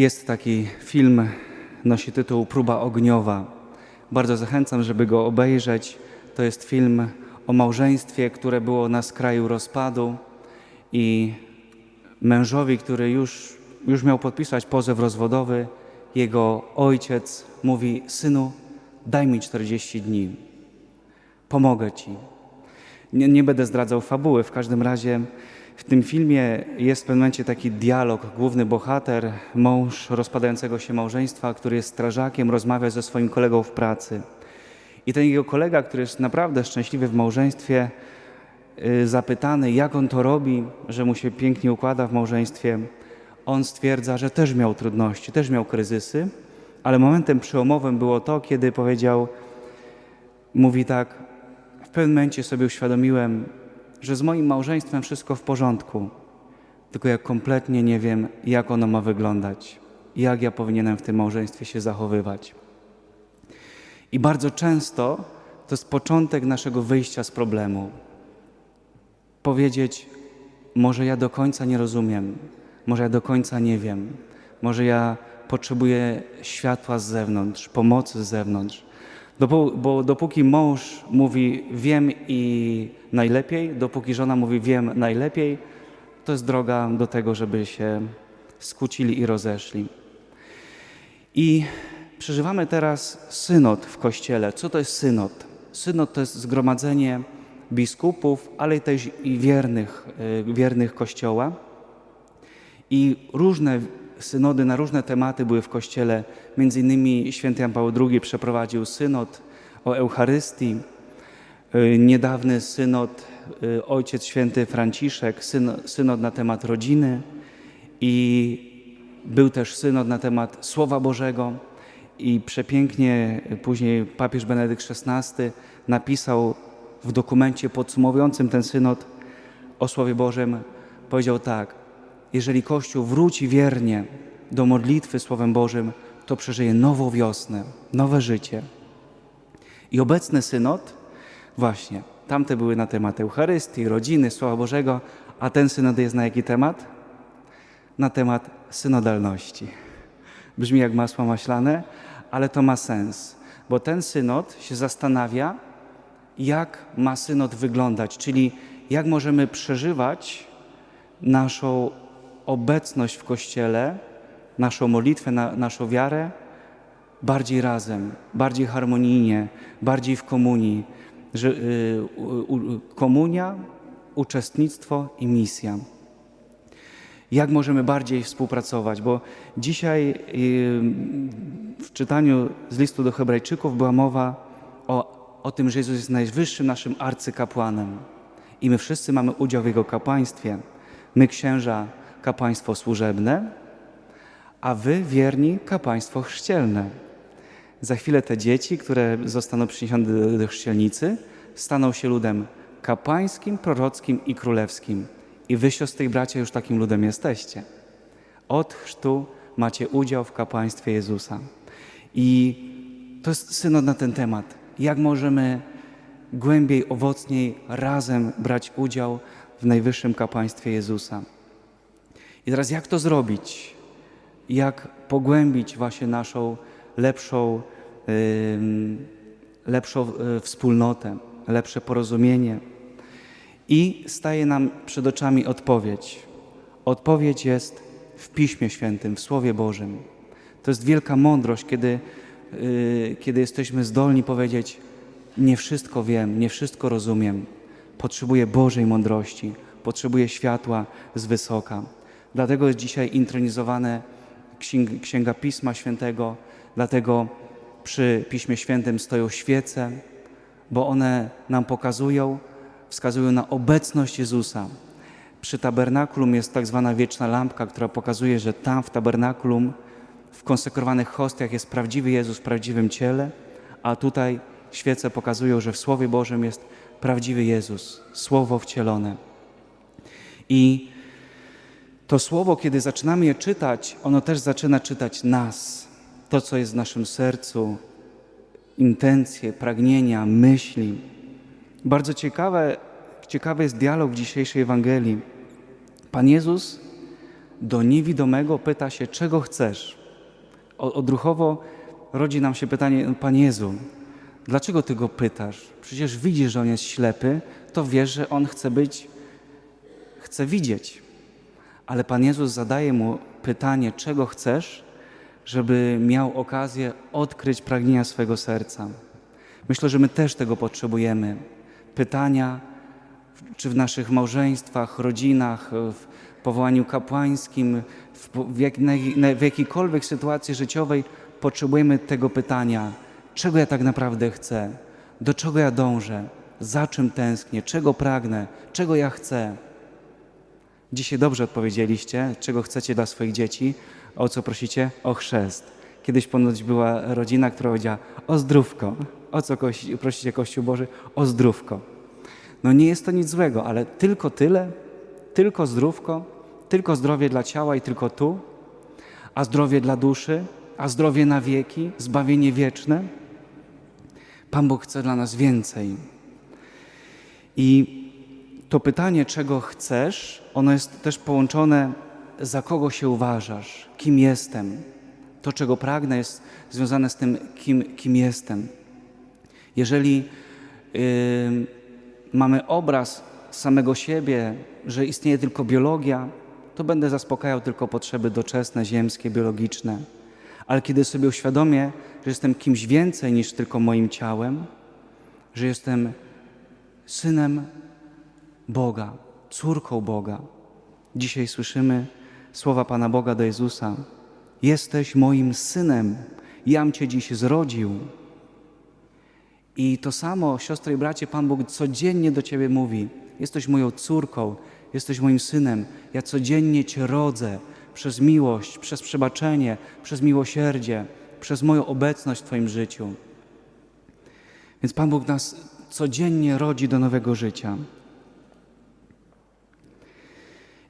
Jest taki film, nosi tytuł Próba ogniowa. Bardzo zachęcam, żeby go obejrzeć. To jest film o małżeństwie, które było na skraju rozpadu i mężowi, który już, już miał podpisać pozew rozwodowy, jego ojciec mówi: Synu, daj mi 40 dni, pomogę ci. Nie, nie będę zdradzał fabuły, w każdym razie w tym filmie jest w pewnym momencie taki dialog. Główny bohater, mąż rozpadającego się małżeństwa, który jest strażakiem, rozmawia ze swoim kolegą w pracy. I ten jego kolega, który jest naprawdę szczęśliwy w małżeństwie, y, zapytany, jak on to robi, że mu się pięknie układa w małżeństwie, on stwierdza, że też miał trudności, też miał kryzysy, ale momentem przełomowym było to, kiedy powiedział, mówi tak, w pewnym momencie sobie uświadomiłem, że z moim małżeństwem wszystko w porządku, tylko ja kompletnie nie wiem, jak ono ma wyglądać, jak ja powinienem w tym małżeństwie się zachowywać. I bardzo często to jest początek naszego wyjścia z problemu. Powiedzieć, może ja do końca nie rozumiem, może ja do końca nie wiem, może ja potrzebuję światła z zewnątrz, pomocy z zewnątrz. Dopo, bo dopóki mąż mówi wiem i najlepiej, dopóki żona mówi wiem najlepiej, to jest droga do tego, żeby się skłócili i rozeszli. I przeżywamy teraz synod w Kościele. Co to jest synod? Synod to jest zgromadzenie biskupów, ale też i wiernych, y, wiernych Kościoła. I różne synody na różne tematy były w Kościele. Między innymi święty Jan Paweł II przeprowadził synod o Eucharystii. Y, Niedawny synod y, Ojciec Święty Franciszek, syn- synod na temat rodziny i był też synod na temat Słowa Bożego i przepięknie później papież Benedykt XVI napisał w dokumencie podsumowującym ten synod o Słowie Bożym, powiedział tak, jeżeli Kościół wróci wiernie do modlitwy Słowem Bożym, to przeżyje nową wiosnę, nowe życie. I obecny synod, właśnie, tamte były na temat Eucharystii, rodziny, Słowa Bożego, a ten synod jest na jaki temat? Na temat synodalności. Brzmi jak masło maślane, ale to ma sens, bo ten synod się zastanawia, jak ma synod wyglądać, czyli jak możemy przeżywać naszą obecność w Kościele, naszą modlitwę, na, naszą wiarę bardziej razem, bardziej harmonijnie, bardziej w komunii. Że, y, u, komunia, uczestnictwo i misja. Jak możemy bardziej współpracować? Bo dzisiaj y, w czytaniu z listu do Hebrajczyków była mowa o, o tym, że Jezus jest najwyższym naszym arcykapłanem i my wszyscy mamy udział w Jego kapłaństwie. My, księża, kapłaństwo służebne, a wy, wierni, kapłaństwo chrzcielne. Za chwilę te dzieci, które zostaną przyniesione do, do chrzcielnicy, staną się ludem kapłańskim, prorockim i królewskim. I wy, siostry i bracia, już takim ludem jesteście. Od chrztu macie udział w kapłaństwie Jezusa. I to jest synod na ten temat. Jak możemy głębiej, owocniej razem brać udział w najwyższym kapłaństwie Jezusa. I teraz jak to zrobić? Jak pogłębić właśnie naszą lepszą, lepszą y, wspólnotę, lepsze porozumienie? I staje nam przed oczami odpowiedź. Odpowiedź jest w Piśmie Świętym, w Słowie Bożym. To jest wielka mądrość, kiedy, y, kiedy jesteśmy zdolni powiedzieć: Nie wszystko wiem, nie wszystko rozumiem. Potrzebuję Bożej mądrości, potrzebuję światła z wysoka. Dlatego jest dzisiaj intronizowane księg- Księga Pisma Świętego, dlatego przy Piśmie Świętym stoją świece, bo one nam pokazują, wskazują na obecność Jezusa. Przy tabernakulum jest tak zwana wieczna lampka, która pokazuje, że tam w tabernakulum, w konsekrowanych hostiach jest prawdziwy Jezus w prawdziwym ciele, a tutaj świece pokazują, że w Słowie Bożym jest prawdziwy Jezus, Słowo wcielone. I to Słowo, kiedy zaczynamy je czytać, ono też zaczyna czytać nas, to, co jest w naszym sercu, intencje, pragnienia, myśli. Bardzo ciekawe, ciekawy jest dialog w dzisiejszej Ewangelii. Pan Jezus do niewidomego pyta się, czego chcesz. Odruchowo rodzi nam się pytanie, Panie Jezu, dlaczego Ty go pytasz? Przecież widzisz, że on jest ślepy, to wiesz, że on chce być, chce widzieć. Ale Pan Jezus zadaje mu pytanie, czego chcesz, żeby miał okazję odkryć pragnienia swego serca. Myślę, że my też tego potrzebujemy. Pytania, czy w naszych małżeństwach, rodzinach, w powołaniu kapłańskim, w, jak, w jakiejkolwiek sytuacji życiowej potrzebujemy tego pytania, czego ja tak naprawdę chcę, do czego ja dążę, za czym tęsknię, czego pragnę, czego ja chcę. Dzisiaj dobrze odpowiedzieliście, czego chcecie dla swoich dzieci, o co prosicie? O chrzest. Kiedyś ponoć była rodzina, która powiedziała o zdrówko. O co prosicie Kościół Boży? O zdrówko. No nie jest to nic złego, ale tylko tyle, tylko zdrówko, tylko zdrowie dla ciała i tylko tu, a zdrowie dla duszy, a zdrowie na wieki, zbawienie wieczne. Pan Bóg chce dla nas więcej. I to pytanie, czego chcesz, ono jest też połączone, za kogo się uważasz, kim jestem. To, czego pragnę, jest związane z tym, kim, kim jestem. Jeżeli y, mamy obraz samego siebie, że istnieje tylko biologia, to będę zaspokajał tylko potrzeby doczesne, ziemskie, biologiczne. Ale kiedy sobie uświadomię, że jestem kimś więcej niż tylko moim ciałem, że jestem synem Boga, córką Boga. Dzisiaj słyszymy słowa Pana Boga do Jezusa. Jesteś moim synem, jam Cię dziś zrodził. I to samo, siostry i bracie, Pan Bóg codziennie do Ciebie mówi. Jesteś moją córką, jesteś moim synem. Ja codziennie Cię rodzę przez miłość, przez przebaczenie, przez miłosierdzie, przez moją obecność w Twoim życiu. Więc Pan Bóg nas codziennie rodzi do nowego życia.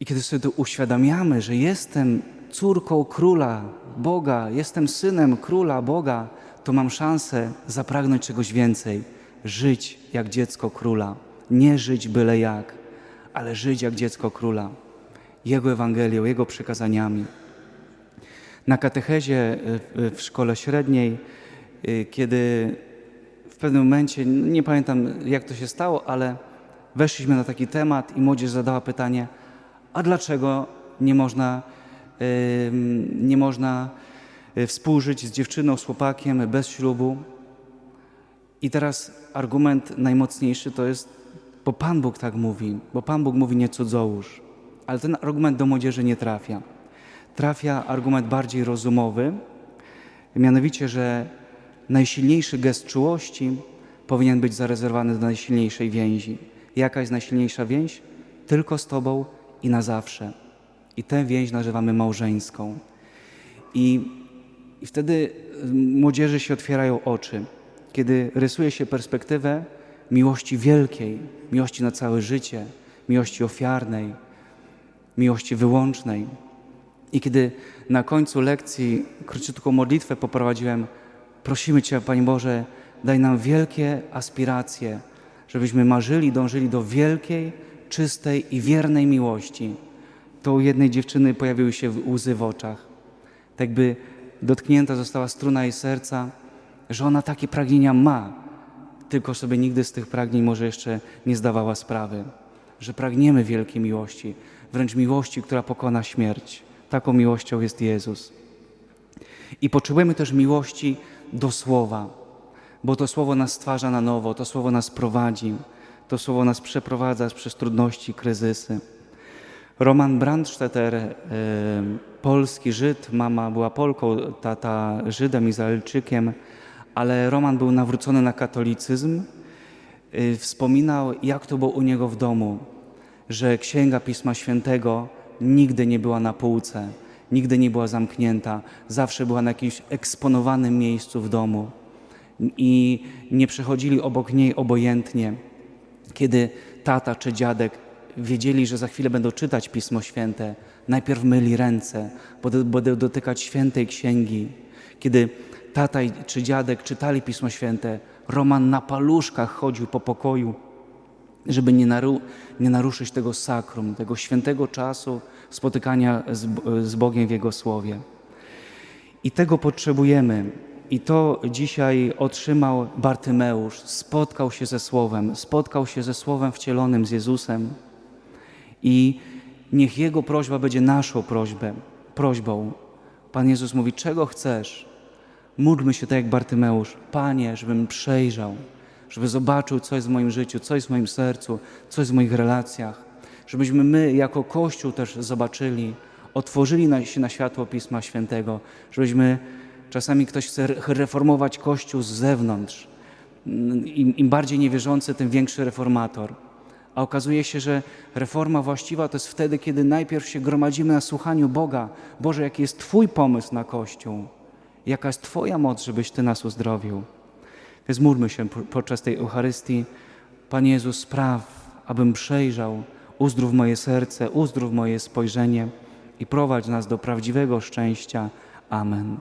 I kiedy sobie to uświadamiamy, że jestem córką króla Boga, jestem synem króla Boga, to mam szansę zapragnąć czegoś więcej. Żyć jak dziecko króla. Nie żyć byle jak, ale żyć jak dziecko króla. Jego Ewangelią, Jego przykazaniami. Na katechezie y, w szkole średniej, y, kiedy w pewnym momencie, nie pamiętam jak to się stało, ale weszliśmy na taki temat i młodzież zadała pytanie, a dlaczego nie można, nie można y, współżyć z dziewczyną, z chłopakiem bez ślubu? I teraz argument najmocniejszy to jest, bo Pan Bóg tak mówi, bo Pan Bóg mówi nie cudzołóż. Ale ten argument do młodzieży nie trafia. Trafia argument bardziej rozumowy, mianowicie, że najsilniejszy gest czułości powinien być zarezerwowany do najsilniejszej więzi. Jaka jest najsilniejsza więź? Tylko z Tobą i na zawsze. I tę więź nazywamy małżeńską. I, I wtedy y, młodzieży się otwierają oczy, kiedy rysuje się perspektywę miłości wielkiej, miłości na całe życie, miłości ofiarnej, miłości wyłącznej. I kiedy na końcu lekcji króciutką modlitwę poprowadziłem, prosimy Cię, Panie Boże, daj nam wielkie aspiracje, żebyśmy marzyli, dążyli do wielkiej, czystej i wiernej miłości. To u jednej dziewczyny pojawiły się łzy w oczach. Tak by dotknięta została struna jej serca, że ona takie pragnienia ma, tylko sobie nigdy z tych pragnień może jeszcze nie zdawała sprawy, że pragniemy wielkiej miłości, wręcz miłości, która pokona śmierć. Taką miłością jest Jezus. I potrzebujemy też miłości do Słowa, bo to Słowo nas stwarza na nowo, to Słowo nas prowadzi, to Słowo nas przeprowadza przez trudności, kryzysy. Roman Brandstetter, e, polski Żyd, mama była Polką, tata Żydem, Izraelczykiem, ale Roman był nawrócony na katolicyzm. E, Wspominał, jak to było u niego w domu, że Księga Pisma Świętego nigdy nie była na półce, nigdy nie była zamknięta, zawsze była na jakimś eksponowanym miejscu w domu i nie przechodzili obok niej obojętnie. Kiedy tata czy dziadek wiedzieli, że za chwilę będą czytać Pismo Święte, najpierw myli ręce, bo będą dotykać świętej księgi. Kiedy tata czy dziadek czytali Pismo Święte, Roman na paluszkach chodził po pokoju, żeby nie, naru, nie naruszyć tego sakrum, tego świętego czasu, spotykania z, z Bogiem w Jego Słowie. I tego potrzebujemy. I to dzisiaj otrzymał Bartymeusz. Spotkał się ze Słowem, spotkał się ze Słowem wcielonym z Jezusem. I niech Jego prośba będzie naszą prośbę, prośbą. Pan Jezus mówi, czego chcesz? Módlmy się tak jak Bartymeusz. Panie, żebym przejrzał, żeby zobaczył, co jest w moim życiu, co jest w moim sercu, co jest w moich relacjach. Żebyśmy my jako Kościół też zobaczyli, otworzyli się na światło Pisma Świętego, żebyśmy czasami ktoś chce re- reformować Kościół z zewnątrz. Im, Im bardziej niewierzący, tym większy reformator. A okazuje się, że reforma właściwa to jest wtedy, kiedy najpierw się gromadzimy na słuchaniu Boga. Boże, jaki jest Twój pomysł na Kościół? Jaka jest Twoja moc, żebyś Ty nas uzdrowił? Więc módlmy się po- podczas tej Eucharystii. Panie Jezus, spraw, abym przejrzał, uzdrów moje serce, uzdrów moje spojrzenie i prowadź nas do prawdziwego szczęścia. Amen.